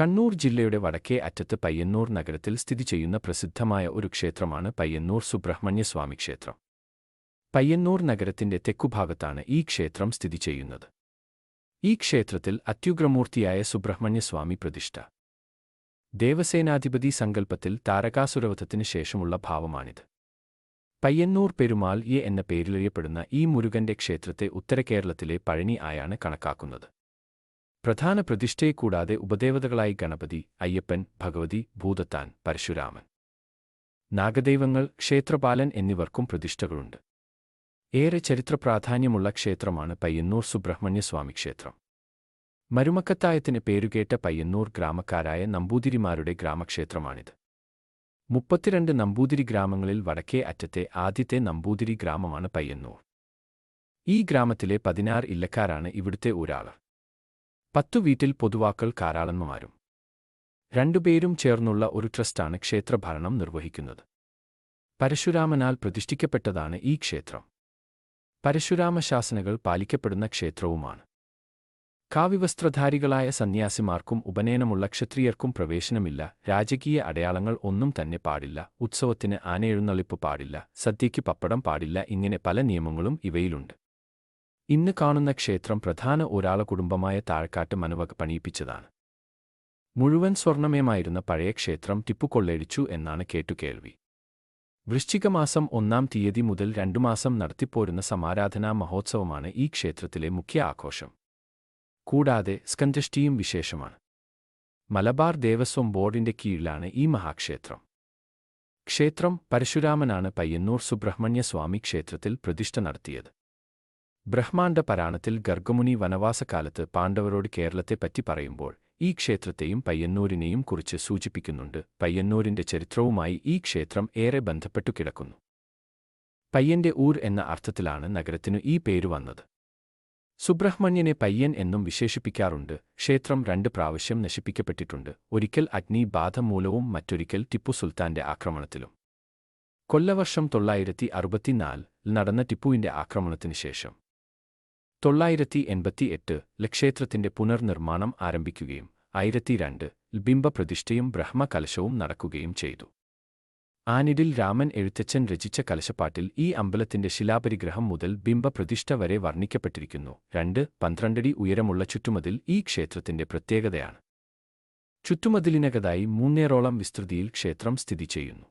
കണ്ണൂർ ജില്ലയുടെ വടക്കേ അറ്റത്ത് പയ്യന്നൂർ നഗരത്തിൽ സ്ഥിതി ചെയ്യുന്ന പ്രസിദ്ധമായ ഒരു ക്ഷേത്രമാണ് പയ്യന്നൂർ സുബ്രഹ്മണ്യസ്വാമി ക്ഷേത്രം. പയ്യന്നൂർ നഗരത്തിന്റെ തെക്കുഭാഗത്താണ് ഈ ക്ഷേത്രം സ്ഥിതി ചെയ്യുന്നത്. ഈ ക്ഷേത്രത്തിൽ അത്യുഗ്രമൂർത്തിയായ സുബ്രഹ്മണ്യസ്വാമി പ്രതിഷ്ഠ. ദേവസേനാധിപതി സങ്കല്പത്തിൽ താരകാസുരവധത്തിനു ശേഷമുള്ള ഭാവമാണിത്. പയ്യന്നൂർ പെരുമാൾ എന്ന പേരിലറിയപ്പെടുന്ന ഈ മുരുകന്റെ ക്ഷേത്രത്തെ ഉത്തരകേരളത്തിലെ പഴനി ആയാണ് കണക്കാക്കുന്നത്. പ്രധാന പ്രതിഷ്ഠയെ കൂടാതെ ഉപദേവതകളായി ഗണപതി അയ്യപ്പൻ ഭഗവതി ഭൂതത്താൻ പരശുരാമൻ നാഗദൈവങ്ങൾ ക്ഷേത്രപാലൻ എന്നിവർക്കും പ്രതിഷ്ഠകളുണ്ട്. ഏറെ ചരിത്ര പ്രാധാന്യമുള്ള ക്ഷേത്രമാണ് പയ്യന്നൂർ സുബ്രഹ്മണ്യസ്വാമി ക്ഷേത്രം. മരുമക്കത്തായത്തിന് പേരുകേട്ട പയ്യന്നൂർ ഗ്രാമക്കാരായ നമ്പൂതിരിമാരുടെ ഗ്രാമക്ഷേത്രമാണിത്. മുപ്പത്തിരണ്ട് നമ്പൂതിരി ഗ്രാമങ്ങളിൽ വടക്കേ അറ്റത്തെ ആദ്യത്തെ നമ്പൂതിരി ഗ്രാമമാണ് പയ്യന്നൂർ. ഈ ഗ്രാമത്തിലെ പതിനാറ് ഇല്ലക്കാരാണ് ഇവിടുത്തെ ഊരാളർ പത്തു വീട്ടിൽ പൊതുവാക്കൾ കാരാളന്മാരും. രണ്ടുപേരും ചേർന്നുള്ള ഒരു ട്രസ്റ്റാണ് ക്ഷേത്രഭരണം നിർവഹിക്കുന്നത്. പരശുരാമനാൽ പ്രതിഷ്ഠിക്കപ്പെട്ടതാണ് ഈ ക്ഷേത്രം. പരശുരാമ ശാസനകൾ പാലിക്കപ്പെടുന്ന ക്ഷേത്രവുമാണ്. കാവ്യവസ്ത്രധാരികളായ സന്യാസിമാർക്കും ഉപനയനമുള്ള ക്ഷത്രിയർക്കും പ്രവേശനമില്ല രാജകീയ അടയാളങ്ങൾ ഒന്നും തന്നെ പാടില്ല ഉത്സവത്തിന് ആനയെഴുന്നള്ളിപ്പ് പാടില്ല സദ്യയ്ക്ക് പപ്പടം പാടില്ല ഇങ്ങനെ പല നിയമങ്ങളും ഇവയിലുണ്ട്. ഇന്ന് കാണുന്ന ക്ഷേത്രം പ്രധാന ഒരാള കുടുംബമായ താഴക്കാട്ട് മനുവക പണിയിപ്പിച്ചതാണ്. മുഴുവൻ സ്വർണമയമായിരുന്ന പഴയ ക്ഷേത്രം ടിപ്പു കൊള്ളയടിച്ചു എന്നാണ് കേട്ടുകേൾവി. വൃശ്ചികമാസം ഒന്നാം തീയതി മുതൽ രണ്ടു മാസം നടത്തിപ്പോരുന്ന സമാരാധനാ മഹോത്സവമാണ് ഈ ക്ഷേത്രത്തിലെ മുഖ്യ ആഘോഷം. കൂടാതെ സ്കന്ധഷ്ടിയും വിശേഷമാണ്. മലബാർ ദേവസ്വം ബോർഡിന്റെ കീഴിലാണ് ഈ മഹാക്ഷേത്രം. ക്ഷേത്രം പരശുരാമനാണ് പയ്യന്നൂർ സുബ്രഹ്മണ്യസ്വാമി ക്ഷേത്രത്തിൽ പ്രതിഷ്ഠ നടത്തിയത്. ബ്രഹ്മാണ്ഡ പരാണത്തിൽ ഗർഗമുനി വനവാസകാലത്ത് പാണ്ഡവരോട് കേരളത്തെപ്പറ്റി പറയുമ്പോൾ ഈ ക്ഷേത്രത്തെയും പയ്യന്നൂരിനെയും കുറിച്ച് സൂചിപ്പിക്കുന്നുണ്ട്. പയ്യന്നൂരിന്റെ ചരിത്രവുമായി ഈ ക്ഷേത്രം ഏറെ ബന്ധപ്പെട്ടു കിടക്കുന്നു. പയ്യന്റെ ഊർ എന്ന അർത്ഥത്തിലാണ് നഗരത്തിനു ഈ പേരു വന്നത്. സുബ്രഹ്മണ്യനെ പയ്യൻ എന്നും വിശേഷിപ്പിക്കാറുണ്ട്. ക്ഷേത്രം രണ്ട് പ്രാവശ്യം നശിപ്പിക്കപ്പെട്ടിട്ടുണ്ട്. ഒരിക്കൽ അഗ്നി ബാധ മൂലവും മറ്റൊരിക്കൽ ടിപ്പു സുൽത്താന്റെ ആക്രമണത്തിലും. കൊല്ലവർഷം തൊള്ളായിരത്തി അറുപത്തിനാലിൽ നടന്ന ടിപ്പുവിന്റെ ആക്രമണത്തിനു ശേഷം തൊള്ളായിരത്തി എൺപത്തിയെട്ട് ലക്ഷേത്രത്തിന്റെ പുനർനിർമ്മാണം ആരംഭിക്കുകയും ആയിരത്തി രണ്ട് ബിംബപ്രതിഷ്ഠയും ബ്രഹ്മകലശവും നടക്കുകയും ചെയ്തു. ആനിഡിൽ രാമൻ എഴുത്തച്ഛൻ രചിച്ച കലശപ്പാട്ടിൽ ഈ അമ്പലത്തിന്റെ ശിലാപരിഗ്രഹം മുതൽ ബിംബപ്രതിഷ്ഠ വരെ വർണിക്കപ്പെട്ടിരിക്കുന്നു. രണ്ട് പന്ത്രണ്ടടി ഉയരമുള്ള ചുറ്റുമതിൽ ഈ ക്ഷേത്രത്തിന്റെ പ്രത്യേകതയാണ്. ചുറ്റുമതിലിനകതായി മൂന്നേറോളം വിസ്തൃതിയിൽ ക്ഷേത്രം സ്ഥിതി ചെയ്യുന്നു.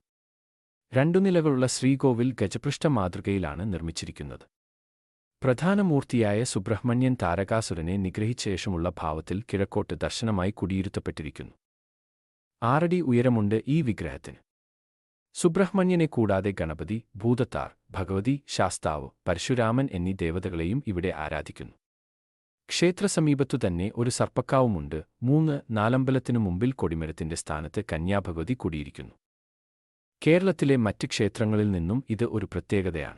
രണ്ടു നിലകളുള്ള ശ്രീകോവിൽ ഗജപൃഷ്ഠ മാതൃകയിലാണ് നിർമ്മിച്ചിരിക്കുന്നത്. പ്രധാന മൂർത്തിയായ സുബ്രഹ്മണ്യൻ താരകാസുരനെ നിഗ്രഹിച്ച ശേഷമുള്ള ഭാവത്തിൽ കിഴക്കോട്ട് ദർശനമായി കുടിയിരുത്തപ്പെട്ടിരിക്കുന്നു. ആറടി ഉയരമുണ്ട് ഈ വിഗ്രഹത്തിന്. സുബ്രഹ്മണ്യനെ കൂടാതെ ഗണപതി ഭൂതത്താർ ഭഗവതി ശാസ്താവ് പരശുരാമൻ എന്നീ ദേവതകളെയും ഇവിടെ ആരാധിക്കുന്നു. ക്ഷേത്രസമീപത്തു തന്നെ ഒരു സർപ്പക്കാവുമുണ്ട്. മൂന്ന് നാലമ്പലത്തിനു മുമ്പിൽ കൊടിമരത്തിന്റെ സ്ഥാനത്ത് കന്യാഭഗവതി കുടിയിരിക്കുന്നു. കേരളത്തിലെ മറ്റ് ക്ഷേത്രങ്ങളിൽ നിന്നും ഇത് ഒരു പ്രത്യേകതയാണ്.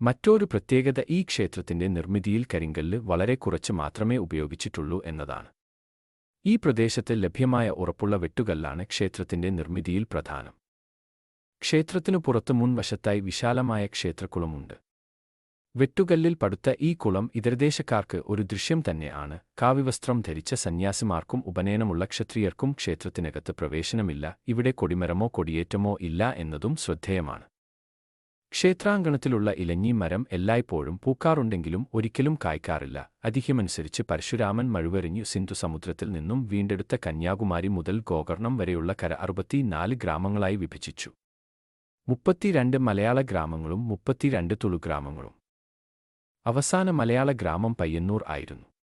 മറ്റൊരു പ്രത്യേകത ഈ ക്ഷേത്രത്തിന്റെ നിർമ്മിതിയിൽ കരിങ്കല്ല് വളരെ കുറച്ച് മാത്രമേ ഉപയോഗിച്ചിട്ടുള്ളൂ എന്നതാണ്. ഈ പ്രദേശത്ത് ലഭ്യമായ ഉറപ്പുള്ള വെട്ടുകല്ലാണ് ക്ഷേത്രത്തിന്റെ നിർമ്മിതിയിൽ പ്രധാനം. ക്ഷേത്രത്തിനു പുറത്ത് മുൻവശത്തായി വിശാലമായ ക്ഷേത്രക്കുളമുണ്ട്. വെട്ടുകല്ലിൽ പടുത്ത ഈ കുളം ഇതരദേശക്കാർക്ക് ഒരു ദൃശ്യം തന്നെയാണ് കാവ്യവസ്ത്രം ധരിച്ച സന്യാസിമാർക്കും ഉപനയനമുള്ള ക്ഷത്രിയർക്കും ക്ഷേത്രത്തിനകത്ത് പ്രവേശനമില്ല. ഇവിടെ കൊടിമരമോ കൊടിയേറ്റമോ ഇല്ല എന്നതും ശ്രദ്ധേയമാണ്. ക്ഷേത്രാങ്കണത്തിലുള്ള ഇലഞ്ഞി മരം എല്ലായ്പ്പോഴും പൂക്കാറുണ്ടെങ്കിലും ഒരിക്കലും കായ്ക്കാറില്ല. അതിഹ്യമനുസരിച്ച് പരശുരാമൻ മഴുവെറിഞ്ഞു സിന്ധുസമുദ്രത്തിൽ നിന്നും വീണ്ടെടുത്ത കന്യാകുമാരി മുതൽ ഗോകർണം വരെയുള്ള കര അറുപത്തിനാല് ഗ്രാമങ്ങളായി വിഭജിച്ചു. മുപ്പത്തിരണ്ട് മലയാള ഗ്രാമങ്ങളും മുപ്പത്തിരണ്ട് തുളുഗ്രാമങ്ങളും. അവസാന മലയാള ഗ്രാമം പയ്യന്നൂർ ആയിരുന്നു.